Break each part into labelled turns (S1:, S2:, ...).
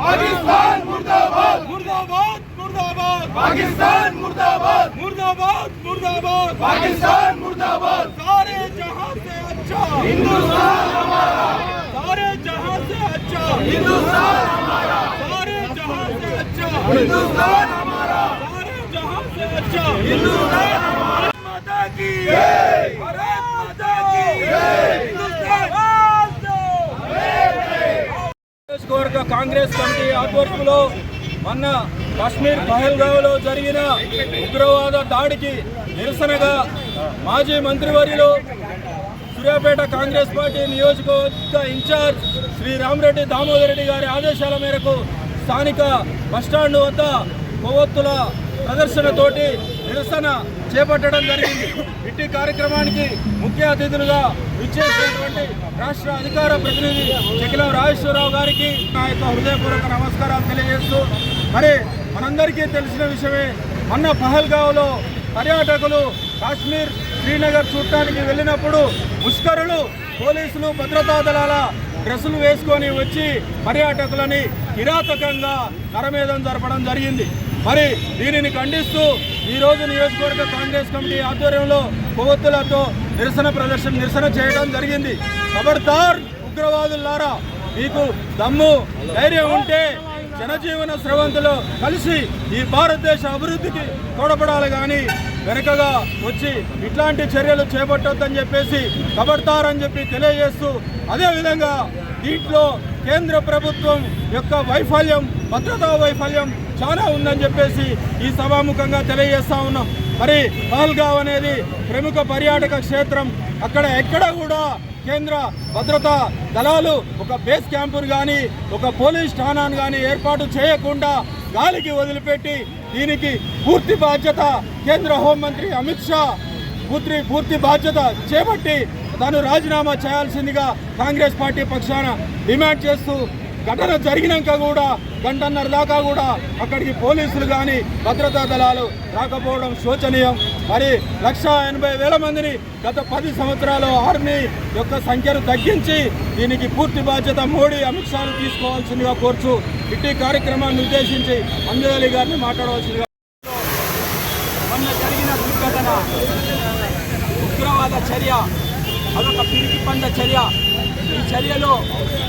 S1: पाकिस्तान
S2: ముర్దాబాద్ ముర్దాబాద్
S1: పాకిస్తాన్ ముర్దాబాద్
S2: मुर्दाबाद मुर्दाबाद
S1: पाकिस्तान मुर्दाबाद
S2: सारे जहां से अच्छा
S1: हिंदुस्तान हमारा
S2: सारे जहां से अच्छा
S1: हिंदुस्तान हमारा
S2: सारे जहां से अच्छा
S1: हिंदुस्तान हमारा
S2: सारे जहां से अच्छा
S1: हिंदुस्तान हमारा
S2: माता की
S1: जय।
S2: भारत माता की
S1: जय।
S2: हिंदुस्तान నియోజకవర్గ కాంగ్రెస్ కమిటీ ఆధ్వర్యంలో మొన్న కాశ్మీర్ పహల్గావ్లో జరిగిన ఉగ్రవాద దాడికి నిరసనగా మాజీ మంత్రివర్యులు సూర్యాపేట కాంగ్రెస్ పార్టీ నియోజకవర్గ ఇన్ఛార్జ్ శ్రీ రామరెడ్డి దామోదర్ రెడ్డి గారి ఆదేశాల మేరకు స్థానిక బస్టాండ్ వద్ద కొవ్వొత్తుల ప్రదర్శనతోటి నిరసన చేపట్టడం జరిగింది. ఇట్టి కార్యక్రమానికి ముఖ్య అతిథులుగా విచ్చేసినటువంటి రాష్ట్ర అధికార ప్రతినిధి చెకిలం రాజేశ్వరరావు గారికి నా యొక్క హృదయపూర్వక నమస్కారాలు తెలియజేస్తూ మరి మనందరికీ తెలిసిన విషయమే మొన్న పహల్గావ్లో పర్యాటకులు కాశ్మీర్ శ్రీనగర్ చూడటానికి వెళ్ళినప్పుడు ముష్కరులు పోలీసులు భద్రతా దళాల డ్రెస్సులు వేసుకొని వచ్చి పర్యాటకులని కిరాతకంగా నరమేధం జరపడం జరిగింది. మరి దీనిని ఖండిస్తూ ఈరోజు నియోజకవర్గ కాంగ్రెస్ కమిటీ ఆధ్వర్యంలో కొవ్వొత్తులతో నిరసన ప్రదర్శన నిరసన చేయడం జరిగింది. ఖబర్దార్ ఉగ్రవాదులారా మీకు దమ్ము ధైర్యం ఉంటే జనజీవన స్రవంతిలో కలిసి ఈ భారతదేశ అభివృద్ధికి తోడపడాలి కానీ వెనకగా వచ్చి ఇట్లాంటి చర్యలు చేపట్టొద్దని చెప్పేసి కబడతారని చెప్పి తెలియజేస్తూ అదేవిధంగా దీంట్లో కేంద్ర ప్రభుత్వం యొక్క వైఫల్యం భద్రతా వైఫల్యం చాలా ఉందని చెప్పేసి ఈ సభాముఖంగా తెలియజేస్తా ఉన్నాం. మరి పహల్గావ్ అనేది ప్రముఖ పర్యాటక క్షేత్రం. అక్కడ ఎక్కడ కూడా కేంద్ర భద్రతా దళాలు ఒక బేస్ క్యాంపును కానీ ఒక పోలీస్ ఠాణాను కానీ ఏర్పాటు చేయకుండా గాలికి వదిలిపెట్టి దీనికి పూర్తి బాధ్యత కేంద్ర హోంమంత్రి అమిత్ షా పూర్తి పూర్తి బాధ్యత చేపట్టి తాను రాజీనామా చేయాల్సిందిగా కాంగ్రెస్ పార్టీ పక్షాన డిమాండ్ చేస్తూ ఘటన జరిగినాక కూడా గంటన్నర దాకా కూడా అక్కడికి పోలీసులు కానీ భద్రతా దళాలు రాకపోవడం శోచనీయం. మరి లక్ష ఎనభై వేల మందిని గత పది సంవత్సరాలు ఆర్మీ యొక్క సంఖ్యను తగ్గించి దీనికి పూర్తి బాధ్యత మోడీ అమిత్ షాను తీసుకోవాల్సిందిగా కోర్చు ఇట్టి కార్యక్రమాన్ని ఉద్దేశించి అంజలి గారిని మాట్లాడవలసిందిగా మొన్న జరిగిన దుర్ఘటన ఉగ్రవాద చర్య అదొక పిరికి పంద చర్య. చర్యలో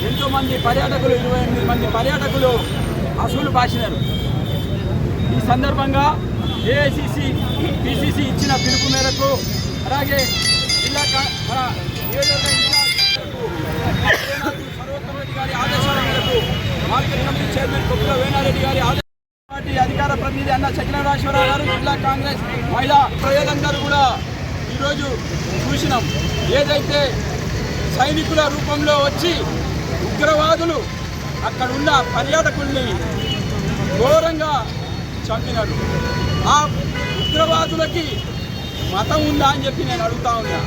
S2: ఎంతోమంది పర్యాటకులు ఇరవై ఎనిమిది మంది పర్యాటకులు అసూలు బాసినారు ఈ సందర్భంగా ఏఐసిసి పిసిసి ఇచ్చిన పిలుపు మేరకు అలాగే జిల్లా కా- మన గారి ఆదేశాల మేరకు market committee chairman Koppula Venareddy గారి ఆదేశ పార్టీ అధికార ప్రతినిధి అన్న చక్రరాశ్వరరావు గారు జిల్లా కాంగ్రెస్ మహిళా ప్రజలందరూ కూడా ఈరోజు చూసినాం. ఏదైతే సైనికుల రూపంలో వచ్చి ఉగ్రవాదులు అక్కడ ఉన్న పర్యాటకుల్ని ఘోరంగా చంపినారు. ఆ ఉగ్రవాదులకి మతం ఉందా అని చెప్పి నేను అడుగుతా ఉన్నా.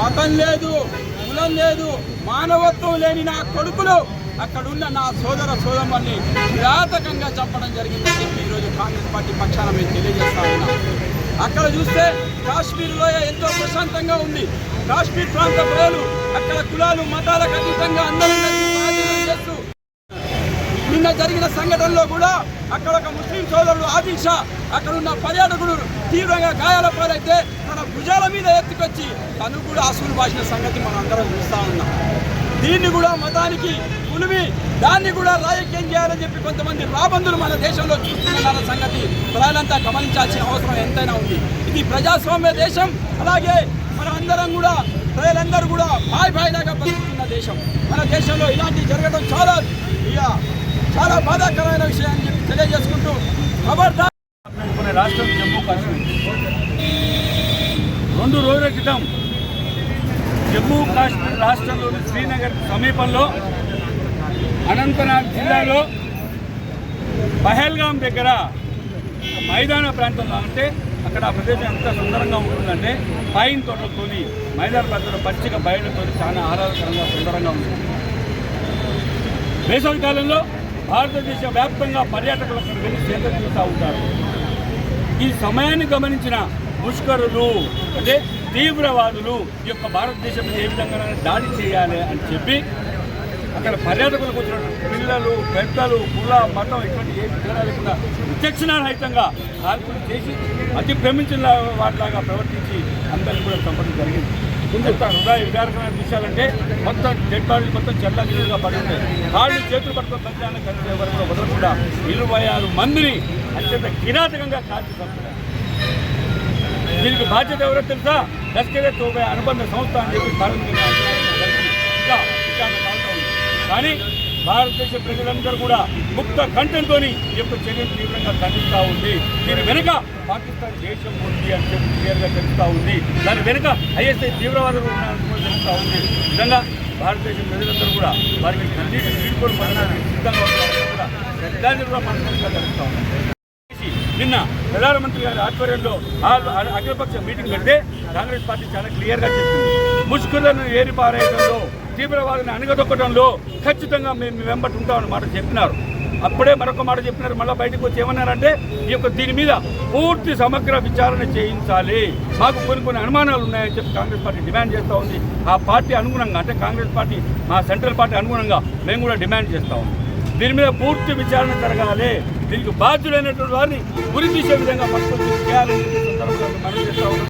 S2: మతం లేదు కులం లేదు మానవత్వం లేని నా కొడుకులు అక్కడ ఉన్న నా సోదర సోదరుల్ని కిరాతకంగా చంపడం జరిగిందని చెప్పి ఈరోజు కాంగ్రెస్ పార్టీ పక్షాన మేము తెలియజేస్తా ఉన్నాం. అక్కడ చూస్తే కాశ్మీర్ లోయ ఎంతో ప్రశాంతంగా ఉంది. కాశ్మీర్ ప్రాంత ప్రజలు అక్కడ కులాలు మతాలకు అతీతంగా అందరూ చేస్తూ నిన్న జరిగిన సంఘటనలో కూడా అక్కడ ఒక ముస్లిం సోదరుడు ఆదిల్ షా అక్కడ ఉన్న పర్యాటకుడు తీవ్రంగా గాయాల పాలైతే తన భుజాల మీద ఎత్తుకొచ్చి తను కూడా అసూలు బాసిన సంగతి మనం అందరం చూస్తా ఉన్నాం. దీన్ని కూడా మతానికి పులిమి దాన్ని కూడా రాజకీయం చేయాలని చెప్పి కొంతమంది రాబందులు మన దేశంలో చూస్తున్న సంగతి ప్రజలంతా గమనించాల్సిన అవసరం ఎంతైనా ఉంది. ఇది ప్రజాస్వామ్య దేశం అలాగే అందరం కూడా ప్రజలందరూ కూడా బాయ్ బాయ్ దాకా బతుకుతున్న దేశం. మన దేశంలో ఇలాంటివి జరగడం చాలా ఇక చాలా బాధాకరమైన విషయం అని చెప్పి తెలియజేసుకుంటూ ఖబర్దార్
S3: రాష్ట్రం జమ్మూ కాశ్మీర్. రెండు రోజుల క్రితం జమ్మూ కాశ్మీర్ రాష్ట్రంలోని శ్రీనగర్ సమీపంలో అనంతనాగ్ జిల్లాలో పహల్గాం దగ్గర మైదాన ప్రాంతంలో అంటే అక్కడ ఆ ప్రదేశం ఎంత సుందరంగా ఉంటుందంటే పైన తోటలతోని మైదాన ప్రాంతంలో పచ్చిక బయలుతో చాలా ఆహ్లాదకరంగా సుందరంగా ఉంటుంది వేసవి కాలంలో భారతదేశ వ్యాప్తంగా పర్యాటకులు అక్కడ వెళ్ళి సేద ఉంటారు. ఈ సమయాన్ని గమనించిన
S2: ముష్కరులు అంటే తీవ్రవాదులు ఈ యొక్క భారతదేశం ఏ విధంగా దాడి చేయాలి అని చెప్పి అక్కడ పర్యాటకులకు వచ్చిన పిల్లలు పెద్దలు కుల మతం ఇటువంటి ఏ తేడా లేకుండా విచక్షణారహితంగా కాల్పులు చేసి అతి భ్రమించిన వాటిలాగా ప్రవర్తించి అందరికీ కూడా చంపడం జరిగింది. హృదయ వికారకమైన విషయాలంటే మొత్తం డెడ్ బాడీలు మొత్తం చెల్ల నీరుగా పడి ఉంటాయి. కాళ్ళు చేతులు పట్టుకొని మధ్యాహ్నం కలిసే వరకు వదలకుండా ఇరవై ఆరు మందిని అత్యంత కిరాతకంగా కాల్చి పంపారు దీనికి బాధ్యత ఎవరో తెలుసా? లష్కరే తోబే అనుబంధ సంస్థ అని చెప్పి భారత ఇంకా విచారణ సాగుతూ ఉంది. కానీ భారతదేశ ప్రజలందరూ కూడా ముక్త కంఠంతో ఈ యొక్క చర్యను తీవ్రంగా ఖండిస్తూ ఉంది. దీని వెనుక పాకిస్తాన్ దేశం ఉంది అని చెప్పి క్లియర్గా తెలుస్తూ ఉంది. దాని వెనుక ఐఎస్ఐ తీవ్రవాదులు ఉన్నారని కూడా తెలుస్తూ ఉంది. నిజంగా భారతదేశ ప్రజలందరూ కూడా వారికి కన్నీటి వీడుకోలు పడడానికి సిద్ధంగా ఉన్నారని కూడా దాన్ని కూడా తెలుస్తూ ఉంది. నిన్న ప్రధానమంత్రి గారి ఆధ్వర్యంలో అఖిలపక్ష మీటింగ్ పెడితే కాంగ్రెస్ పార్టీ చాలా క్లియర్గా చెప్పింది. ముష్కరులను ఏరిపారేయడంలో తీవ్రవాదిని అణగదొక్కడంలో ఖచ్చితంగా మేము మీ వెంబటి ఉంటామని మాట చెప్పినారు. అప్పుడే మరొక మాట చెప్పినారు. మళ్ళీ బయటకు వచ్చి ఏమన్నారంటే ఈ యొక్క దీని మీద పూర్తి సమగ్ర విచారణ చేయించాలి. మాకు కొన్ని కొన్ని అనుమానాలు ఉన్నాయని చెప్పి కాంగ్రెస్ పార్టీ డిమాండ్ చేస్తూ ఉంది. ఆ పార్టీ అనుగుణంగా అంటే కాంగ్రెస్ పార్టీ మా సెంట్రల్ పార్టీ అనుగుణంగా మేము కూడా డిమాండ్ చేస్తూ దీని మీద పూర్తి విచారణ జరగాలి. దీనికి బాధ్యులైనటువంటి వారిని గురి తీసే విధంగా పరిస్థితి చేయాలని సందర్భంగా మనం